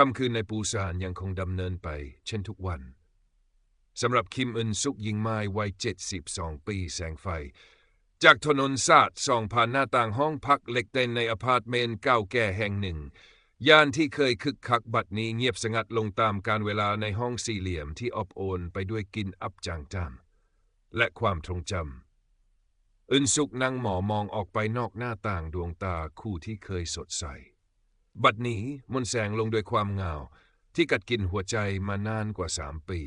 ค่ำคืนในปูซานยังคงดำเนินไปเช่นทุกวันสำหรับคิมอึนซุกยิงไม้วัย 72 ปีแสงไฟ จากถนนซาดส่องผ่านหน้าต่างห้องพักเล็กเด่นในอพาร์ตเมนต์เก่าแก่แห่งหนึ่ง ย่านที่เคยคึกคักบัดนี้เงียบสงัดลงตามการเวลาในห้องสี่เหลี่ยมที่อบโอนไปด้วยกินอับจางจามและความทรงจำอึนสุกนั่งหมอมองออกไปนอกหน้าต่างดวงตาคู่ที่เคยสดใส บัดนี้มนแสงลงด้วยความเงา ที่กัดกินหัวใจมานานกว่าสามปี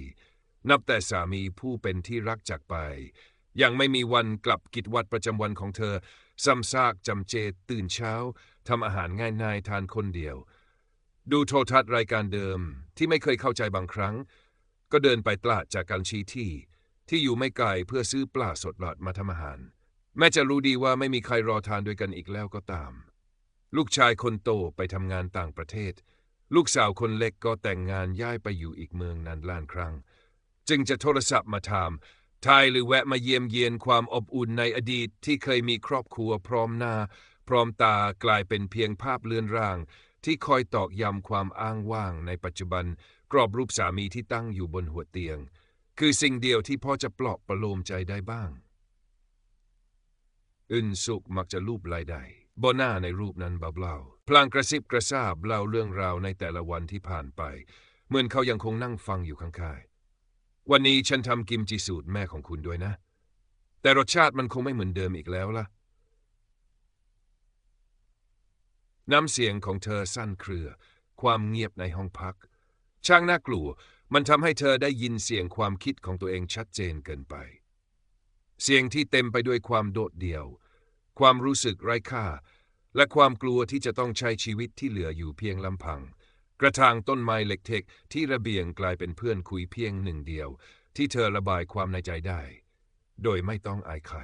นับแต่สามีผู้เป็นที่รักจากไป ยังไม่มีวันกลับกิจวัตรประจำวันของเธอซ้ำซากจำเจตื่นเช้าทำอาหารง่ายนายทานคนเดียว ดูโทรทัศน์รายการเดิมที่ไม่เคยเข้าใจบางครั้ง ก็เดินไปตลาดจากการชี้ที่ ที่อยู่ไม่ไกลเพื่อซื้อปลาสดหลอดมาทำอาหาร แม้จะรู้ดีว่าไม่มีใครรอทานด้วยกันอีกแล้วก็ตาม ลูกชายคนโตไปทำงานต่างประเทศ ลูกสาวคนเล็กก็แต่งงานย้ายไปอยู่อีกเมืองนานล้านครั้ง จึงจะโทรศัพท์มาถามทายหรือแวะมาเยี่ยมเยียนความอบอุ่นในอดีตที่เคยมีครอบครัวพร้อมหน้า พร้อมตากลายเป็นเพียงภาพเลือนร่าง ที่คอยตอกย้ำความอ้างว่างในปัจจุบัน กรอบรูปสามีที่ตั้งอยู่บนหัวเตียง คือสิ่งเดียวที่พ่อจะปลอบประโลมใจได้บ้าง อึนสุกมักจะรูปลายใด บนหน้าในรูปนั้นเบาๆพลางกระซิบกระซาบเล่าเรื่องราวในแต่ละวันที่ผ่านไป เหมือนเขายังคงนั่งฟังอยู่ข้างๆ วันนี้ฉันทำกิมจิสูตรแม่ของคุณด้วยนะ แต่รสชาติมันคงไม่เหมือนเดิมอีกแล้วล่ะ น้ำเสียงของเธอสั้นเครือ ความเงียบในห้องพัก ช่างน่ากลัว มันทำให้เธอได้ยินเสียงความคิดของตัวเองชัดเจนเกินไป เสียงที่เต็มไปด้วยความโดดเดี่ยว ความรู้สึกไร้ค่า และความกลัวที่จะต้องใช้ชีวิตที่เหลืออยู่เพียงลำพัง กระถางต้นไม้เล็กเทกที่ระเบียงกลายเป็นเพื่อนคุยเพียงหนึ่งเดียว ที่เธอระบายความในใจได้ โดยไม่ต้องอายใคร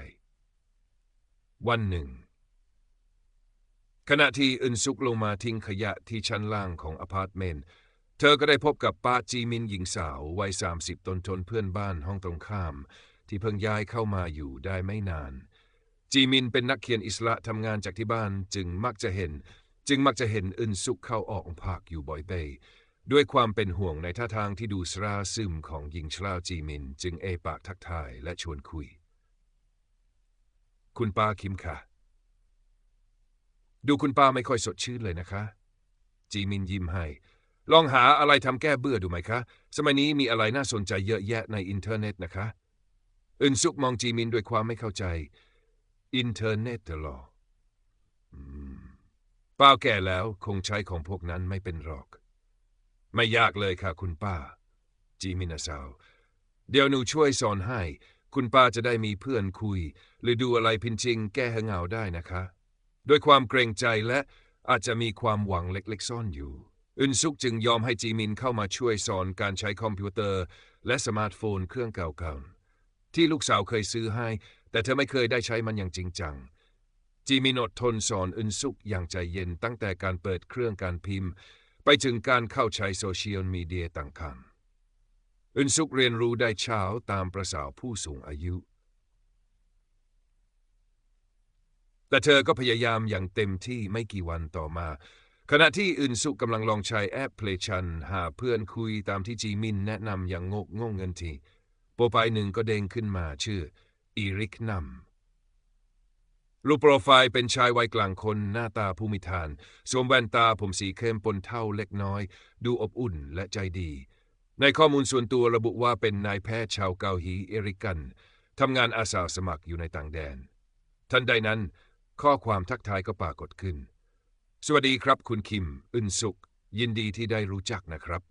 วันหนึ่ง ขณะที่อึนซุกลงมาทิ้งขยะที่ชั้นล่างของอพาร์ตเมนต์เธอก็ได้พบกับป้าจีมินหญิงสาววัยสามสิบตนทนเพื่อนบ้านห้องตรงข้าม ที่เพิ่งย้ายเข้ามาอยู่ได้ไม่นาน จีมินเป็นนักเขียนอิสระทำงานจากที่บ้านจึงมักจะเห็น จึงมักจะเห็นอึนซุกเข้าออกภาคอยู่บ่อยเบยด้วยความเป็นห่วงในท่าทางที่ดูสราซึมของหญิงชราจีมิน จึงเอปากทักทายและชวนคุย คุณป้าคิมค่ะ ดูคุณป้าไม่ค่อยสดชื่นเลยนะคะ จีมินยิ้มให้ ลองหาอะไรทำแก้เบื่อดูไหมคะ สมัยนี้มีอะไรน่าสนใจเยอะแยะในอินเทอร์เน็ตนะคะ อึนซุกมองจีมินด้วยความไม่เข้าใจ อินเทอร์เน็ตหรอป้าแก่แล้วคงใช้ของพวกนั้นไม่เป็นหรอก ไม่ยากเลยค่ะคุณป้าจีมินาสาว เดี๋ยวหนูช่วยสอนให้ คุณป้าจะได้มีเพื่อนคุย หรือดูอะไรพินจริงแก้เหงาได้นะคะ ด้วยความเกรงใจและอาจจะมีความหวังเล็กๆซ่อนอยู่ อึนซุกจึงยอมให้จีมินเข้ามาช่วยสอนการใช้คอมพิวเตอร์ และสมาร์ทโฟนเครื่องเก่าๆที่ลูกสาวเคยซื้อให้ แต่เธอไม่เคยได้ใช้มันอย่างจริงจัง จีมินอดทนสอนอึนซุกอย่างใจเย็นตั้งแต่การเปิดเครื่องการพิมพ์ ไปถึงการเข้าใช้โซเชียลมีเดียต่างๆอึนซุกเรียนรู้ได้เช้าตามประสาผู้สูงอายุ แต่เธอก็พยายามอย่างเต็มที่ไม่กี่วันต่อมา ขณะที่อึนซุกกำลังลองใช้แอปเพลชันหาเพื่อนคุยตามที่จีมินแนะนำอย่างงกงงเงินทีโปรไฟล์หนึ่งก็เด้งขึ้นมาชื่อ อีริกนัมรูปโปรไฟล์เป็นชายวัยกลางคนหน้าตาผู้มีทานสวมแว่นตาผมสีเข้มปนเท่าเล็กน้อย ดูอบอุ่นและใจดี ในข้อมูลส่วนตัวระบุว่าเป็นนายแพทย์ชาวเกาหลีเอริกันทำงานอาสาสมัครอยู่ในต่างแดน ทันใดนั้น ข้อความทักทายก็ปรากฏขึ้น สวัสดีครับคุณคิม อึนสุกยินดีที่ได้รู้จักนะครับ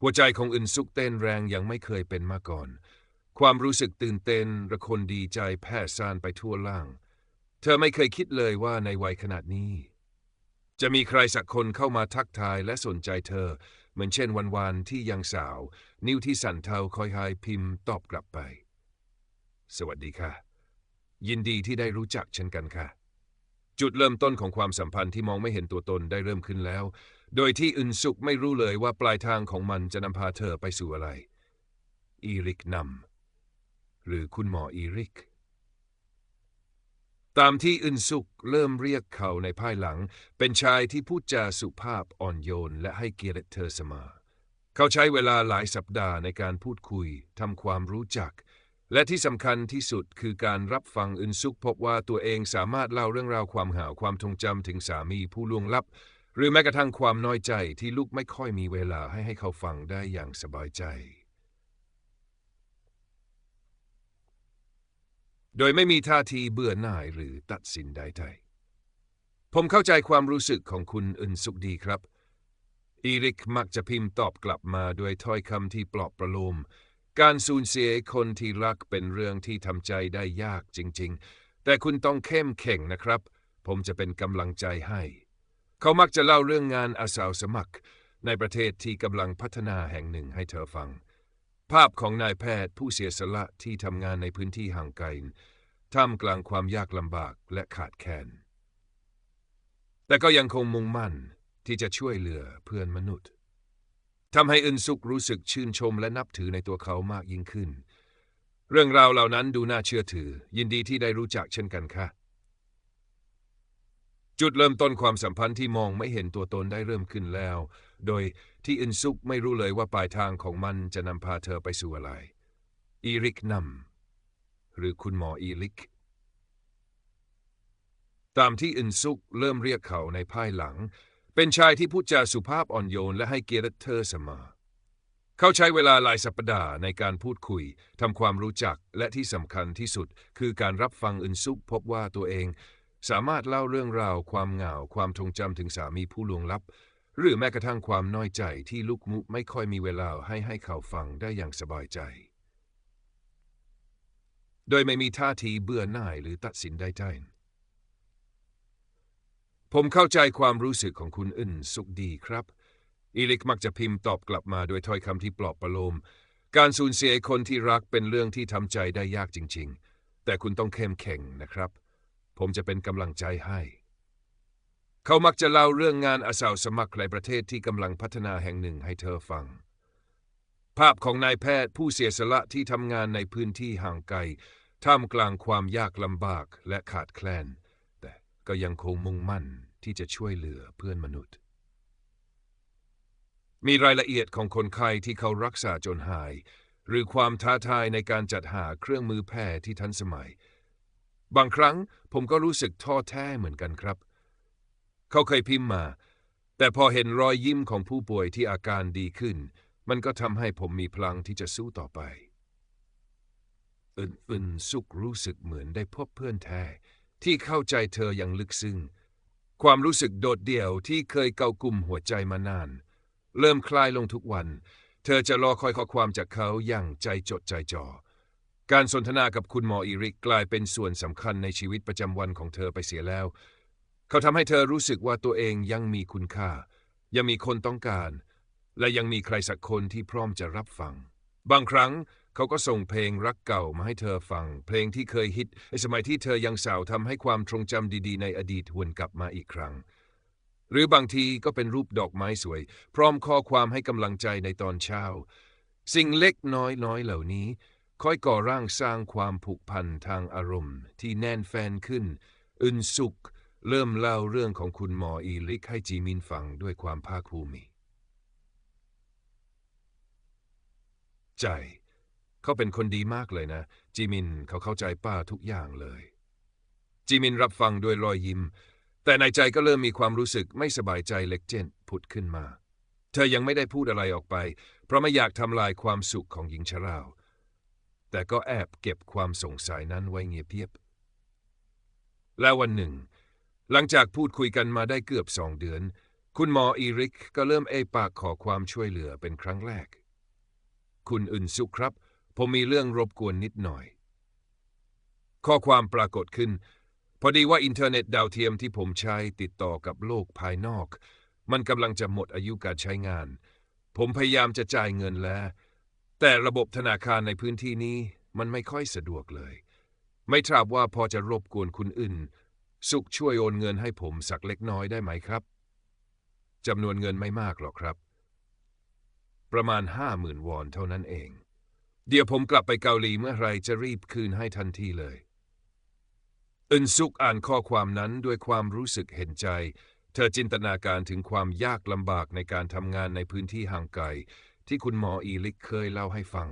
หัวใจของอึนซุกเต้นแรงยังไม่เคยเป็นมาก่อน ความรู้สึกตื่นเต้นระคนดีใจแพร่ซ่านไปทั่วล่าง เธอไม่เคยคิดเลยว่าในวัยขนาดนี้ จะมีใครสักคนเข้ามาทักทายและสนใจเธอ เหมือนเช่นวันวานที่ยังสาว นิ้วที่สั่นเทาคอยหายพิมพ์ตอบกลับไป สวัสดีค่ะ ยินดีที่ได้รู้จักเช่นกันค่ะ จุดเริ่มต้นของความสัมพันธ์ที่มองไม่เห็นตัวตนได้เริ่มขึ้นแล้ว โดยที่อึนสุกไม่รู้เลยว่าปลายทางของมันจะนำพาเธอไปสู่อะไร อีริกนำ หรือคุณหมออีริก ตามที่อึนซุกเริ่มเรียกเขาในภายหลัง เป็นชายที่พูดจาสุภาพอ่อนโยนและให้เกียรติเธอเสมอเขาใช้เวลาหลายสัปดาห์ในการพูดคุยทำความรู้จัก และที่สำคัญที่สุดคือการรับฟังอึนซุกพบว่าตัวเองสามารถเล่าเรื่องราวความหาวความทรงจำถึงสามีผู้ล่วงลับ หรือแม้กระทั่งความน้อยใจที่ลูกไม่ค่อยมีเวลาให้ให้เขาฟังได้อย่างสบายใจ โดยไม่มีท่าทีเบื่อหน่ายหรือตัดสินใดๆ ผมเข้าใจความรู้สึกของคุณอึนสุกดีครับ อีริกมักจะพิมพ์ตอบกลับมาด้วยถ้อยคำที่ปลอบประโลม การสูญเสียคนที่รักเป็นเรื่องที่ทำใจได้ยากจริง ๆ แต่คุณต้องเข้มแข็งนะครับ ผมจะเป็นกำลังใจให้ เขามักจะเล่าเรื่องงานอาสาสมัคร ในประเทศที่กำลังพัฒนาแห่งหนึ่งให้เธอฟัง ภาพของนายแพทย์ผู้เสียสละที่ทำงานในพื้นที่ห่างไกลท่ามกลางความยากลำบากและขาดแคลน แต่ก็ยังคงมุ่งมั่นที่จะช่วยเหลือเพื่อนมนุษย์ทำให้อึนสุกรู้สึกชื่นชมและนับถือในตัวเขามากยิ่งขึ้น เรื่องราวเหล่านั้นดูน่าเชื่อถือ ยินดีที่ได้รู้จักเช่นกันค่ะ จุดเริ่มต้นความสัมพันธ์ที่มองไม่เห็นตัวตนได้เริ่มขึ้นแล้ว โดยที่อึนซุกไม่รู้เลยว่าปลายทางของมันจะนำพาเธอไปสู่อะไร อีริกนำหรือคุณหมออีริก ตามที่อึนซุกเริ่มเรียกเขาในภายหลัง เป็นชายที่พูดจาสุภาพอ่อนโยนและให้เกียรติเธอเสมอ เขาใช้เวลาหลายสัปดาห์ในการพูดคุยทำความรู้จักและที่สำคัญที่สุด คือการรับฟังอึนซุกพบว่าตัวเอง สามารถเล่าเรื่องราวความเหงาความทรงจำถึงสามีผู้ลวงลับ หรือแม้กระทั่งความน้อยใจที่ลูกมุไม่ค่อยมีเวลาให้ให้เขาฟังได้อย่างสบายใจ โดยไม่มีท่าทีเบื่อหน่ายหรือตัดสินใดๆผมเข้าใจความรู้สึกของคุณอึนสุขดีครับอีลิกมักจะพิมพ์ตอบกลับมาด้วยถ้อยคำที่ปลอบประโลม การสูญเสียคนที่รักเป็นเรื่องที่ทำใจได้ยากจริง ๆ แต่คุณต้องเข้มแข็งนะครับ ผมจะเป็นกำลังใจให้ เขามักจะเล่าเรื่องงานอาสาสมัครในประเทศที่กำลังพัฒนาแห่งหนึ่งให้เธอฟัง ภาพของนายแพทย์ผู้เสียสละที่ทำงานในพื้นที่ห่างไกล ท่ามกลางความยากลำบากและขาดแคลน แต่ก็ยังคงมุ่งมั่นที่จะช่วยเหลือเพื่อนมนุษย์ มีรายละเอียดของคนไข้ที่เขารักษาจนหาย หรือความท้าทายในการจัดหาเครื่องมือแพทย์ที่ทันสมัย บางครั้งผมก็รู้สึกท้อแท้เหมือนกันครับ เขาเคยพิมพ์มา แต่พอเห็นรอยยิ้มของผู้ป่วยที่อาการดีขึ้น มันก็ทำให้ผมมีพลังที่จะสู้ต่อไปอื่นๆสุขรู้สึกเหมือนได้พบเพื่อนแท้ ที่เข้าใจเธออย่างลึกซึ้งความรู้สึกโดดเดี่ยวที่เคยเกากุมหัวใจมานาน เริ่มคลายลงทุกวัน เธอจะรอคอยข้อความจากเขาอย่างใจจดใจจ่อ การสนทนากับคุณหมออีริกกลายเป็นส่วนสำคัญในชีวิตประจำวันของเธอไปเสียแล้ว เขาทำให้เธอรู้สึกว่าตัวเองยังมีคุณค่า ยังมีคนต้องการ และยังมีใครสักคนที่พร้อมจะรับฟัง บางครั้งเขาก็ส่งเพลงรักเก่ามาให้เธอฟัง เพลงที่เคยฮิตในสมัยที่เธอยังสาวทำให้ความทรงจำดีๆ ในอดีตหวนกลับมาอีกครั้ง หรือบางทีก็เป็นรูปดอกไม้สวย พร้อมข้อความให้กำลังใจในตอนเช้า สิ่งเล็กน้อยน้อยเหล่านี้ ค่อยก่อร่างสร้างความผูกพันทางอารมณ์ ที่แน่นแฟนขึ้น อึนสุข เริ่มเล่าเรื่องของคุณหมออีลิกให้จีมินฟังด้วยความภาคภูมิใจ เขาเป็นคนดีมากเลยนะ จีมินเขาเข้าใจป้าทุกอย่างเลย จีมินรับฟังด้วยรอยยิ้ม แต่ในใจก็เริ่มมีความรู้สึกไม่สบายใจเล็กเจนผุดขึ้นมา เธอยังไม่ได้พูดอะไรออกไป เพราะไม่อยากทำลายความสุขของหญิงชราว แต่ก็แอบเก็บความสงสัยนั้นไว้เงียบเยียบ แล้ววันหนึ่ง หลังจากพูดคุยกันมาได้เกือบสองเดือน คุณหมออีริกก็เริ่มเอปากขอความช่วยเหลือเป็นครั้งแรก คุณอึนสุครับ ผมมีเรื่องรบกวนนิดหน่อย ข้อความปรากฏขึ้น พอดีว่าอินเทอร์เน็ตดาวเทียมที่ผมใช้ติดต่อกับโลกภายนอก มันกำลังจะหมดอายุการใช้งาน ผมพยายามจะจ่ายเงินแล้ว แต่ระบบธนาคารในพื้นที่นี้มันไม่ค่อยสะดวกเลย ไม่ทราบว่าพอจะรบกวนคุณอึนสุขช่วยโอนเงินให้ผมสักเล็กน้อยได้ไหมครับจำนวนเงินไม่มากหรอกครับ ประมาณห้าหมื่นวอนเท่านั้นเอง เดี๋ยวผมกลับไปเกาหลีเมื่อไหรจะรีบคืนให้ทันทีเลยอึนซุกอ่านข้อความนั้นด้วยความรู้สึกเห็นใจ เธอจินตนาการถึงความยากลำบากในการทำงานในพื้นที่ห่างไกล ที่คุณหมออีลิกเคยเล่าให้ฟัง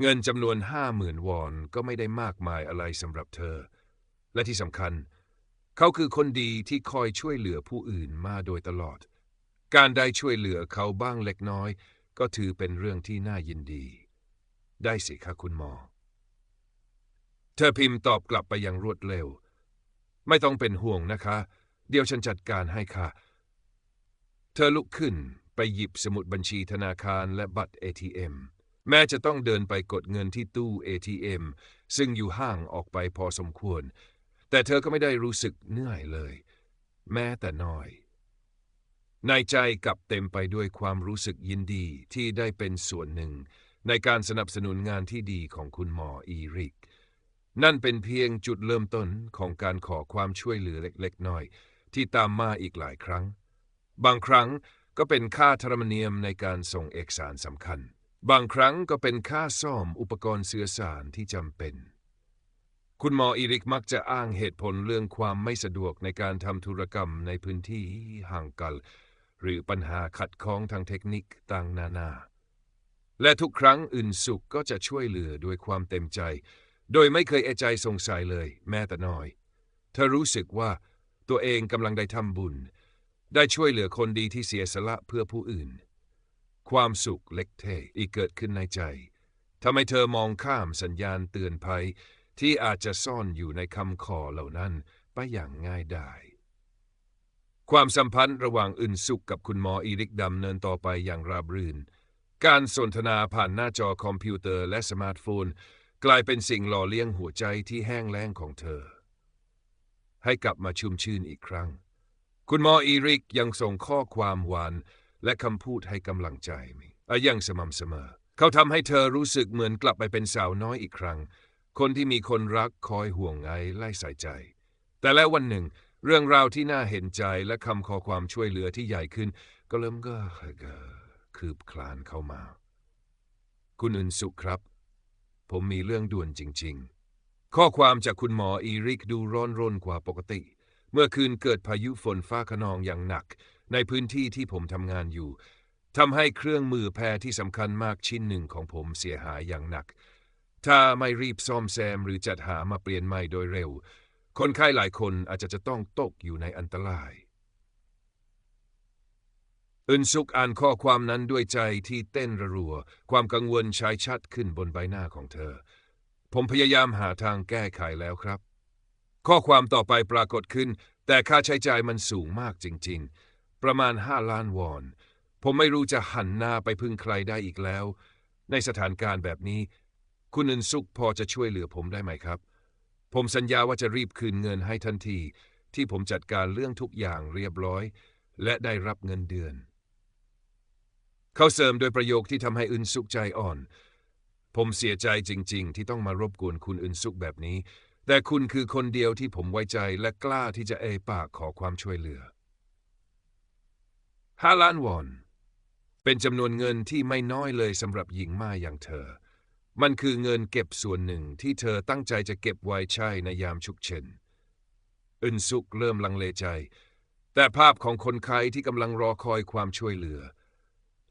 เงินจำนวนห้าหมื่นวอนก็ไม่ได้มากมายอะไรสำหรับเธอ และที่สำคัญ เขาคือคนดีที่คอยช่วยเหลือผู้อื่นมาโดยตลอด การได้ช่วยเหลือเขาบ้างเล็กน้อย ก็ถือเป็นเรื่องที่น่ายินดี ได้สิคะคุณหมอ เธอพิมพ์ตอบกลับไปอย่างรวดเร็ว ไม่ต้องเป็นห่วงนะคะ เดี๋ยวฉันจัดการให้ค่ะ เธอลุกขึ้น ไปหยิบสมุดบัญชีธนาคารและบัตร ATM แม้จะต้องเดินไปกดเงินที่ตู้ ATM ซึ่งอยู่ห่างออกไปพอสมควร แต่เธอก็ไม่ได้รู้สึกเหนื่อยเลย แม้แต่น้อย ในใจกลับเต็มไปด้วยความรู้สึกยินดีที่ได้เป็นส่วนหนึ่ง ในการสนับสนุนงานที่ดีของคุณหมออีริก นั่นเป็นเพียงจุดเริ่มต้นของการขอความช่วยเหลือเล็กๆน้อย ที่ตามมาอีกหลายครั้ง บางครั้ง ก็เป็นค่าธรรมเนียมในการส่งเอกสารสำคัญ บางครั้งก็เป็นค่าซ่อมอุปกรณ์สื่อสารที่จำเป็น คุณหมออีริกมักจะอ้างเหตุผลเรื่องความไม่สะดวกในการทำธุรกรรมในพื้นที่ห่างไกลหรือปัญหาขัดข้องทางเทคนิคต่างนานา และทุกครั้งอื่นสุขก็จะช่วยเหลือด้วยความเต็มใจ โดยไม่เคยเอะใจสงสัยเลย แม้แต่น้อย เธอรู้สึกว่าตัวเองกำลังได้ทำบุญ ได้ช่วยเหลือคนดีที่เสียสละเพื่อผู้อื่น ความสุขเล็กเทอีกเกิดขึ้นในใจทำให้เธอมองข้ามสัญญาณเตือนภัย ที่อาจจะซ่อนอยู่ในคำขอเหล่านั้นไปอย่างง่ายดาย ความสัมพันธ์ระหว่างอึนสุขกับคุณหมออีริกดำเนินต่อไปอย่างราบรื่น การสนทนาผ่านหน้าจอคอมพิวเตอร์และสมาร์ทโฟน กลายเป็นสิ่งหล่อเลี้ยงหัวใจที่แห้งแล้งของเธอ ให้กลับมาชุ่มชื่นอีกครั้ง คุณหมออีริกยังส่งข้อความหวาน และคำพูดให้กำลังใจมีอย่างสม่ำเสมอ เขาทำให้เธอรู้สึกเหมือนกลับไปเป็นสาวน้อยอีกครั้ง คนที่มีคนรักคอยห่วงใยไล่ใส่ใจ แต่แล้ววันหนึ่ง เรื่องราวที่น่าเห็นใจและคำขอความช่วยเหลือที่ใหญ่ขึ้น ก็เริ่มก็คืบคลานเข้ามา คุณอึนสุครับ ผมมีเรื่องด่วนจริง ๆ ข้อความจากคุณหมออีริกดูร้อนรนกว่าปกติ เมื่อคืนเกิดพายุฝนฟ้าขนองอย่างหนัก ในพื้นที่ที่ผมทำงานอยู่ทำให้เครื่องมือแพรที่สำคัญมากชิ้นหนึ่งของผมเสียหายอย่างหนัก ถ้าไม่รีบซ่อมแซมหรือจัดหามาเปลี่ยนใหม่โดยเร็ว คนไข้หลายคนอาจจะจะต้องตกอยู่ในอันตรายอึนสุกอ่านข้อความนั้นด้วยใจที่เต้นระรัว ความกังวลชายชัดขึ้นบนใบหน้าของเธอ ผมพยายามหาทางแก้ไขแล้วครับ ข้อความต่อไปปรากฏขึ้น แต่ค่าใช้จ่ายมันสูงมากจริงๆ ประมาณห้าล้านวอน ผมไม่รู้จะหันหน้าไปพึ่งใครได้อีกแล้ว ในสถานการณ์แบบนี้ คุณอึนสุกพอจะช่วยเหลือผมได้ไหมครับ ผมสัญญาว่าจะรีบคืนเงินให้ทันที ที่ผมจัดการเรื่องทุกอย่างเรียบร้อย และได้รับเงินเดือน เขาเสริมโดยประโยคที่ทำให้อึนสุกใจอ่อน ผมเสียใจจริง ๆ ที่ต้องมารบกวนคุณอึนสุกแบบนี้ แต่คุณคือคนเดียวที่ผมไว้ใจและกล้าที่จะเอ่ยปากขอความช่วยเหลือห้าล้านวอน เป็นจำนวนเงินที่ไม่น้อยเลยสำหรับหญิงม่ายอย่างเธอ มันคือเงินเก็บส่วนหนึ่งที่เธอตั้งใจจะเก็บไว้ใช้ในยามฉุกเฉินอึนสุกเริ่มลังเลใจ แต่ภาพของคนไข้ที่กำลังรอคอยความช่วยเหลือ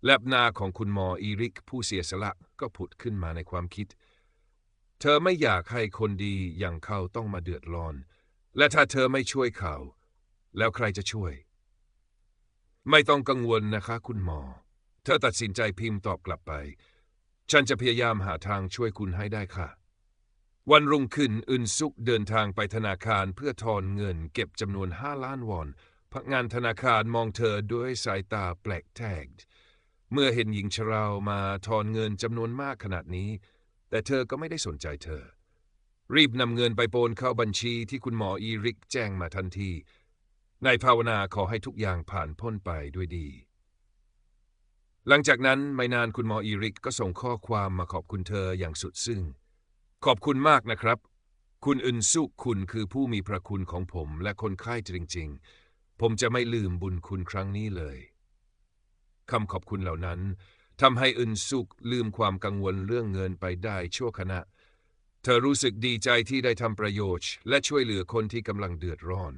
และหน้าของคุณหมออีริกผู้เสียสละก็ผุดขึ้นมาในความคิด เธอไม่อยากให้คนดีอย่างเขาต้องมาเดือดร้อน และถ้าเธอไม่ช่วยเขา แล้วใครจะช่วย ไม่ต้องกังวลนะคะคุณหมอ เธอตัดสินใจพิมพ์ตอบกลับไป ฉันจะพยายามหาทางช่วยคุณให้ได้ค่ะ วันรุ่งขึ้นอึนซุกเดินทางไปธนาคารเพื่อถอนเงินเก็บจำนวนห้าล้านวอนพนักงานธนาคารมองเธอด้วยสายตาแปลกแทกเมื่อเห็นหญิงชรามาถอนเงินจำนวนมากขนาดนี้ แต่เธอก็ไม่ได้สนใจเธอ รีบนำเงินไปโปนเข้าบัญชีที่คุณหมออีริกแจ้งมาทันทีในภาวนาขอให้ทุกอย่างผ่านพ้นไปด้วยดี หลังจากนั้นไม่นานคุณหมออีริกก็ส่งข้อความมาขอบคุณเธออย่างสุดซึ้งขอบคุณมากนะครับ คุณอึนสุคุณคือผู้มีพระคุณของผมและคนไข้จริง ๆ ผมจะไม่ลืมบุญคุณครั้งนี้เลยคำขอบคุณเหล่านั้น ทำให้อึนสุกลืมความกังวลเรื่องเงินไปได้ชั่วขณะ เธอรู้สึกดีใจที่ได้ทำประโยชน์ และช่วยเหลือคนที่กำลังเดือดร้อน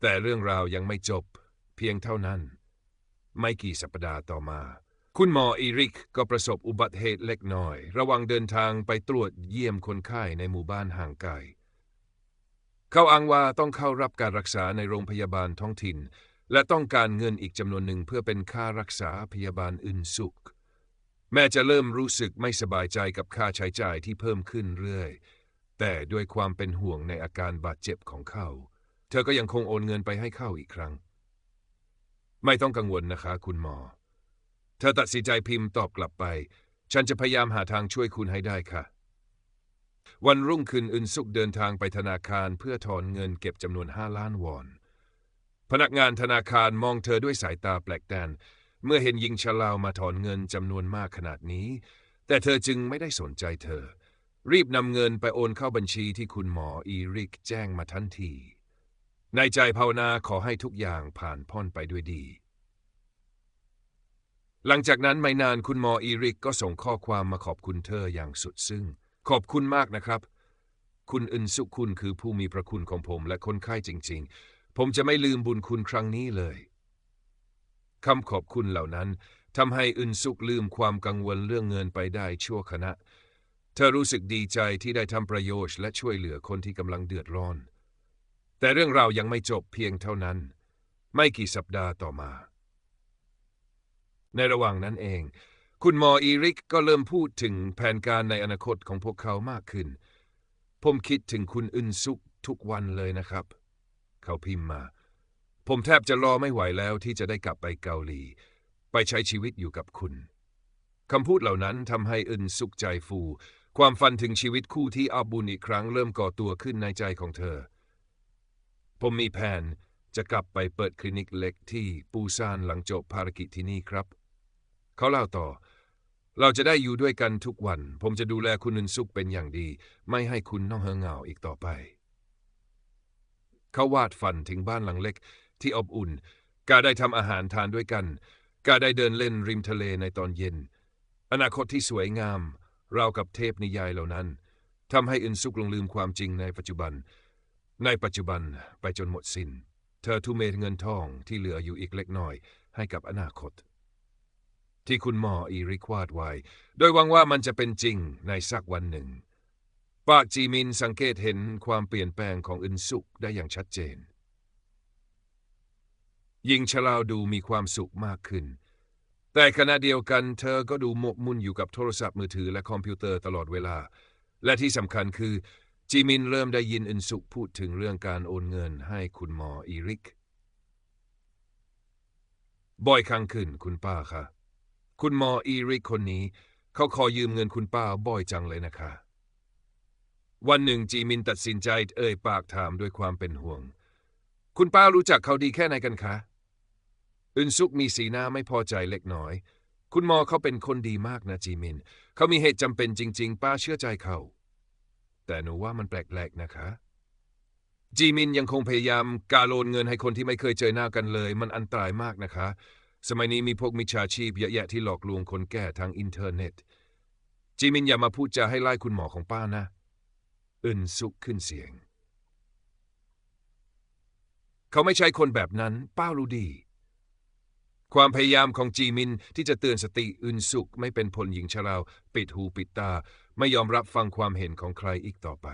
แต่เรื่องราวยังไม่จบ เพียงเท่านั้น ไม่กี่สัปดาห์ต่อมา คุณหมออีริกก็ประสบอุบัติเหตุเล็กน้อย ระหว่างเดินทางไปตรวจเยี่ยมคนไข้ในหมู่บ้านห่างไกลเขาอ้างว่าต้องเข้ารับการรักษาในโรงพยาบาลท้องถิ่น และต้องการเงินอีกจำนวนหนึ่งเพื่อเป็นค่ารักษาพยาบาลอื่นสุข แม่จะเริ่มรู้สึกไม่สบายใจกับค่าใช้จ่ายที่เพิ่มขึ้นเรื่อย แต่ด้วยความเป็นห่วงในอาการบาดเจ็บของเขา เธอก็ยังคงโอนเงินไปให้เขาอีกครั้ง ไม่ต้องกังวลนะคะ คุณหมอ เธอตัดสินใจพิมพ์ตอบกลับไป ฉันจะพยายามหาทางช่วยคุณให้ได้ค่ะ วันรุ่งขึ้นอึนซุกเดินทางไปธนาคารเพื่อถอนเงินเก็บจำนวนห้าล้านวอน พนักงานธนาคารมองเธอด้วยสายตาแปลกแดน เมื่อเห็นหญิงชราวมาถอนเงินจำนวนมากขนาดนี้ แต่เธอจึงไม่ได้สนใจเธอ รีบนำเงินไปโอนเข้าบัญชีที่คุณหมออีริกแจ้งมาทันที ในใจภาวนาขอให้ทุกอย่างผ่านพ้นไปด้วยดี หลังจากนั้นไม่นานคุณหมออีริกก็ส่งข้อความมาขอบคุณเธออย่างสุดซึ้งขอบคุณมากนะครับ คุณอึนสุคุณคือผู้มีพระคุณของผมและคนไข้จริง ๆ ผมจะไม่ลืมบุญคุณครั้งนี้เลย คำขอบคุณเหล่านั้นทำให้อึนสุกลืมความกังวลเรื่องเงินไปได้ชั่วขณะ เธอรู้สึกดีใจที่ได้ทำประโยชน์และช่วยเหลือคนที่กำลังเดือดร้อน แต่เรื่องราวยังไม่จบเพียงเท่านั้น ไม่กี่สัปดาห์ต่อมา ในระหว่างนั้นเอง คุณหมออีริกก็เริ่มพูดถึงแผนการในอนาคตของพวกเขามากขึ้น ผมคิดถึงคุณอึนซุกทุกวันเลยนะครับ เขาพิมพ์มา ผมแทบจะรอไม่ไหวแล้วที่จะได้กลับไปเกาหลี ไปใช้ชีวิตอยู่กับคุณคำพูดเหล่านั้นทำให้อึนสุกใจฟู ความฝันถึงชีวิตคู่ที่อาบุญอีกครั้งเริ่มก่อตัวขึ้นในใจของเธอ ผมมีแผนจะกลับไปเปิดคลินิกเล็กที่ปูซานหลังจบภารกิจที่นี่ครับ เขาเล่าต่อ เราจะได้อยู่ด้วยกันทุกวัน ผมจะดูแลคุณอึนซุกเป็นอย่างดี ไม่ให้คุณต้องเฮงเหงาอีกต่อไป เขาวาดฝันถึงบ้านหลังเล็ก ที่อบอุ่น กาได้ทำอาหารทานด้วยกัน กาได้เดินเล่นริมทะเลในตอนเย็น อนาคตที่สวยงาม เรากับเทพนิยายเหล่านั้นทำให้อึนซุกลงลืมความจริงในปัจจุบัน ในปัจจุบันไปจนหมดสิน้น เธอทุ่มเทเงินทองที่เหลืออยู่อีกเล็กน้อย ให้กับอนาคต ที่คุณหมออีริกวาดไว้ โดยหวังว่ามันจะเป็นจริงในสักวันหนึ่ง ปากจีมินสังเกตเห็นความเปลี่ยนแปลงของอึนซุกได้อย่างชัดเจน ยิงชลาวดูมีความสุขมากขึ้น แต่ขณะเดียวกันเธอก็ดูหมกมุ่นอยู่กับโทรศัพท์มือถือและคอมพิวเตอร์ตลอดเวลา และที่สำคัญคือจีมินเริ่มได้ยินอึนสุพูดถึงเรื่องการโอนเงินให้คุณหมออีริกบ่อยครั้งขึ้นคุณป้าคะคุณหมออีริกคนนี้ เขาขอยืมเงินคุณป้าบ่อยจังเลยนะคะ วันหนึ่งจีมินตัดสินใจเอ่ยปากถามด้วยความเป็นห่วง คุณป้ารู้จักเขาดีแค่ไหนกันคะ อึนซุกมีสีหน้าไม่พอใจเล็กน้อย คุณหมอเขาเป็นคนดีมากนะจีมิน เขามีเหตุจำเป็นจริง ๆ ป้าเชื่อใจเขา แต่หนูว่ามันแปลกๆนะคะ จีมินยังคงพยายามกาโลนเงินให้คนที่ไม่เคยเจอหน้ากันเลย มันอันตรายมากนะคะ สมัยนี้มีพวกมิจฉาชีพเยอะแยะที่หลอกลวงคนแก่ทางอินเทอร์เน็ต จีมินอย่ามาพูดจาให้ไล่คุณหมอของป้านะอึนซุกขึ้นเสียง เขาไม่ใช่คนแบบนั้นป้ารู้ดี ความพยายามของจีมินที่จะเตือนสติอึนสุกไม่เป็นผลหญิงชราว ปิดหูปิดตา ไม่ยอมรับฟังความเห็นของใครอีกต่อไป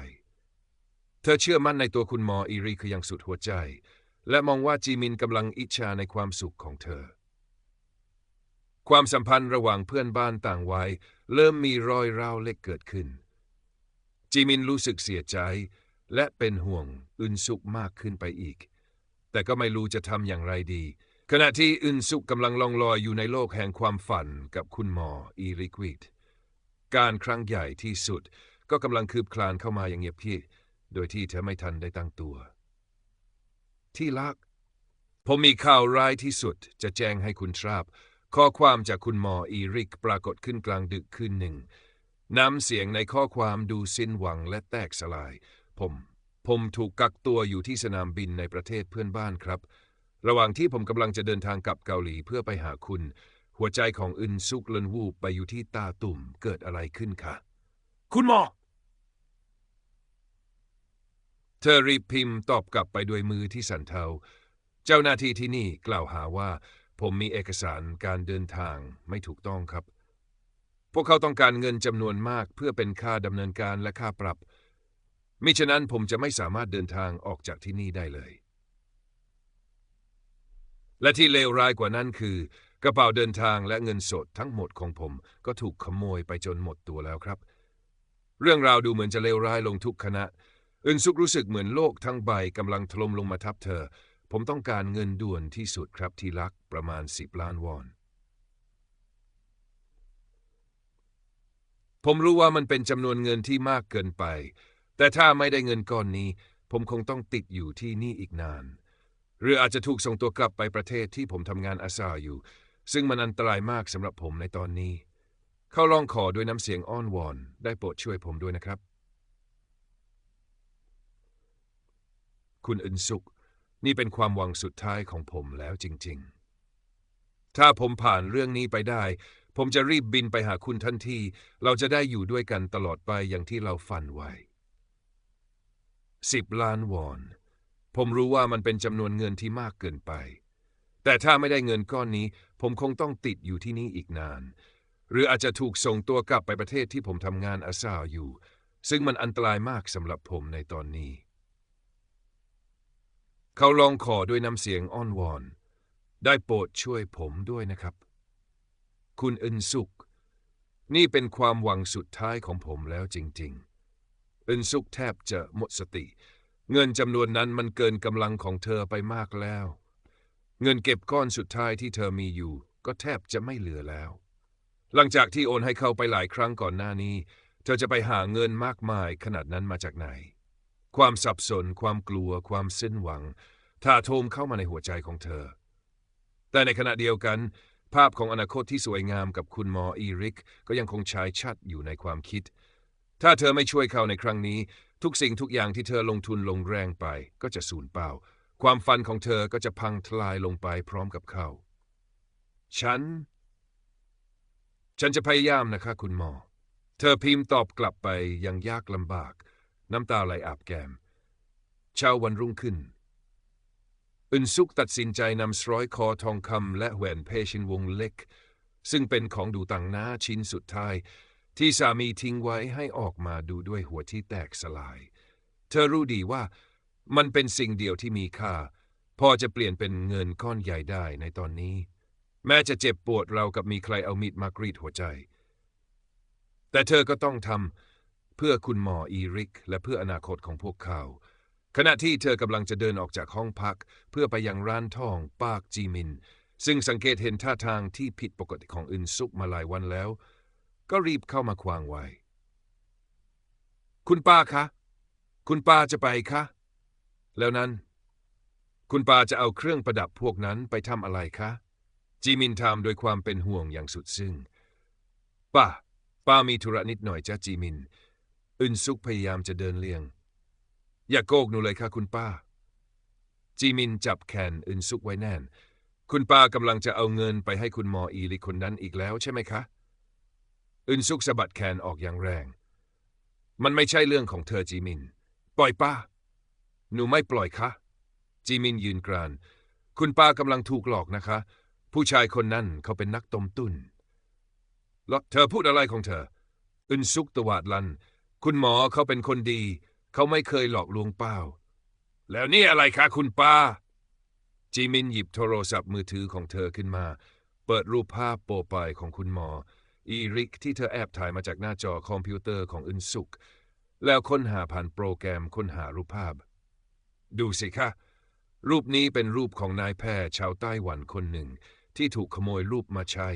เธอเชื่อมั่นในตัวคุณหมออีรีคืออย่างสุดหัวใจ และมองว่าจีมินกำลังอิจฉาในความสุขของเธอ ความสัมพันธ์ระหว่างเพื่อนบ้านต่างวัยเริ่มมีรอยร้าวเล็กเกิดขึ้น จีมินรู้สึกเสียใจ และเป็นห่วงอึนสุกมากขึ้นไปอีก แต่ก็ไม่รู้จะทำอย่างไรดี ขณะที่อึนสุกกำลังลองลอยอยู่ในโลกแห่งความฝันกับคุณหมออีริกวิดการครั้งใหญ่ที่สุดก็กำลังคืบคลานเข้ามาอย่างเงียบขี้โดยที่เธอไม่ทันได้ตั้งตัว ที่รัก ผมมีข่าวร้ายที่สุดจะแจ้งให้คุณทราบ ข้อความจากคุณหมออีริกปรากฏขึ้นกลางดึกคืนหนึ่งน้ำเสียงในข้อความดูสิ้นหวังและแตกสลาย ผม ผมถูกกักตัวอยู่ที่สนามบินในประเทศเพื่อนบ้านครับ ระหว่างที่ผมกำลังจะเดินทางกลับเกาหลีเพื่อไปหาคุณ หัวใจของอึนซุกเลินวูบไปอยู่ที่ตาตุ่มเกิดอะไรขึ้นคะ คุณหมอ เธอรีบพิมพ์ตอบกลับไปด้วยมือที่สั่นเทา เจ้าหน้าที่ที่นี่กล่าวหาว่า ผมมีเอกสารการเดินทางไม่ถูกต้องครับ พวกเขาต้องการเงินจำนวนมากเพื่อเป็นค่าดำเนินการและค่าปรับ มิฉะนั้นผมจะไม่สามารถเดินทางออกจากที่นี่ได้เลย และที่เลวร้ายกว่านั้นคือ กระเป๋าเดินทางและเงินสดทั้งหมดของผม ก็ถูกขโมยไปจนหมดตัวแล้วครับ เรื่องราวดูเหมือนจะเลวร้ายลงทุกขณะอึนซุกรู้สึกเหมือนโลกทั้งใบกำลังถล่มลงมาทับเธอ ผมต้องการเงินด่วนที่สุดครับที่รักประมาณสิบล้านวอน ผมรู้ว่ามันเป็นจำนวนเงินที่มากเกินไป แต่ถ้าไม่ได้เงินก้อนนี้ ผมคงต้องติดอยู่ที่นี่อีกนาน หรืออาจจะถูกส่งตัวกลับไปประเทศที่ผมทำงานอาสาอยู่ ซึ่งมันอันตรายมากสำหรับผมในตอนนี้ เขาลองขอด้วยน้ำเสียงอ้อนวอน ได้โปรดช่วยผมด้วยนะครับ คุณอึนสุกนี่เป็นความหวังสุดท้ายของผมแล้วจริง ๆ ถ้าผมผ่านเรื่องนี้ไปได้ ผมจะรีบบินไปหาคุณทันที เราจะได้อยู่ด้วยกันตลอดไปอย่างที่เราฝันไว้สิบล้านวอน ผมรู้ว่ามันเป็นจำนวนเงินที่มากเกินไป แต่ถ้าไม่ได้เงินก้อนนี้ ผมคงต้องติดอยู่ที่นี่อีกนาน หรืออาจจะถูกส่งตัวกลับไปประเทศที่ผมทำงานอาซาอยู่ ซึ่งมันอันตรายมากสำหรับผมในตอนนี้ เขาลองขอด้วยน้ำเสียงอ้อนวอน ได้โปรดช่วยผมด้วยนะครับ คุณอึนสุก นี่เป็นความหวังสุดท้ายของผมแล้วจริง ๆ อึนสุกแทบจะหมดสติเเงินจำนวนนั้นมันเกินกำลังของเธอไปมากแล้ว เงินเก็บก้อนสุดท้ายที่เธอมีอยู่ ก็แทบจะไม่เหลือแล้ว หลังจากที่โอนให้เขาไปหลายครั้งก่อนหน้านี้ เธอจะไปหาเงินมากมายขนาดนั้นมาจากไหน ความสับสน ความกลัว ความสิ้นหวังท่าโทมเข้ามาในหัวใจของเธอ แต่ในขณะเดียวกัน ภาพของอนาคตที่สวยงามกับคุณหมออีริก ก็ยังคงฉายชัดอยู่ในความคิด ถ้าเธอไม่ช่วยเขาในครั้งนี้ ทุกสิ่งทุกอย่างที่เธอลงทุนลงแรงไปก็จะสูญเปล่า ความฝันของเธอก็จะพังทลายลงไปพร้อมกับเขา ฉัน ฉันจะพยายามนะคะคุณหมอ เธอพิมพ์ตอบกลับไปยังยากลำบาก น้ำตาไหลอาบแก้ม เช้าวันรุ่งขึ้น อึนซุกตัดสินใจนำสร้อยคอทองคำและแหวนเพชินวงเล็ก ซึ่งเป็นของดูต่างหน้าชิ้นสุดท้าย ที่สามีทิ้งไว้ให้ออกมาดูด้วยหัวที่แตกสลาย เธอรู้ดีว่ามันเป็นสิ่งเดียวที่มีค่า พอจะเปลี่ยนเป็นเงินก้อนใหญ่ได้ในตอนนี้ แม้จะเจ็บปวดเรากับมีใครเอามีดมากรีดหัวใจ แต่เธอก็ต้องทำเพื่อคุณหมออีริก และเพื่ออนาคตของพวกเขา ขณะที่เธอกำลังจะเดินออกจากห้องพัก เพื่อไปยังร้านทองปากจีมิน ซึ่งสังเกตเห็นท่าทางที่ผิดปกติของอึนซุกมาหลายวันแล้ว ก็รีบเข้ามาควางไว้ คุณป้าคะ คุณป้าจะไปคะ แล้วนั้น คุณป้าจะเอาเครื่องประดับพวกนั้นไปทำอะไรคะ จีมินถามโดยความเป็นห่วงอย่างสุดซึ้ง ป้า ป้ามีธุระนิดหน่อยจ้าจีมิน อึนซุกพยายามจะเดินเลี่ยง อย่าโกกหนูเลยค่ะคุณป้า จีมินจับแขนอึนซุกไว้แน่น คุณป้ากำลังจะเอาเงินไปให้คุณหมออีลิคนนั้นอีกแล้วใช่ไหมคะ อึนซุกสะบัดแขนออกอย่างแรง มันไม่ใช่เรื่องของเธอจีมิน ปล่อยป้า หนูไม่ปล่อยคะ จีมินยืนกราน คุณป้ากำลังถูกหลอกนะคะ ผู้ชายคนนั้นเขาเป็นนักต้มตุนแล้วเธอพูดอะไรของเธอ อึนซุกตวาดลัน คุณหมอเขาเป็นคนดี เขาไม่เคยหลอกลวงเป้า แล้วนี่อะไรคะคุณป้า จีมินหยิบโทรศัพท์มือถือของเธอขึ้นมา เปิดรูปภาพโปรไฟล์ของคุณหมอ อีริกที่เธอแอบถ่ายมาจากหน้าจอคอมพิวเตอร์ของอึนซุก แล้วค้นหาผ่านโปรแกรมค้นหารูปภาพ ดูสิคะ รูปนี้เป็นรูปของนายแพทย์ชาวไต้หวันคนหนึ่ง ที่ถูกขโมยรูปมาใช้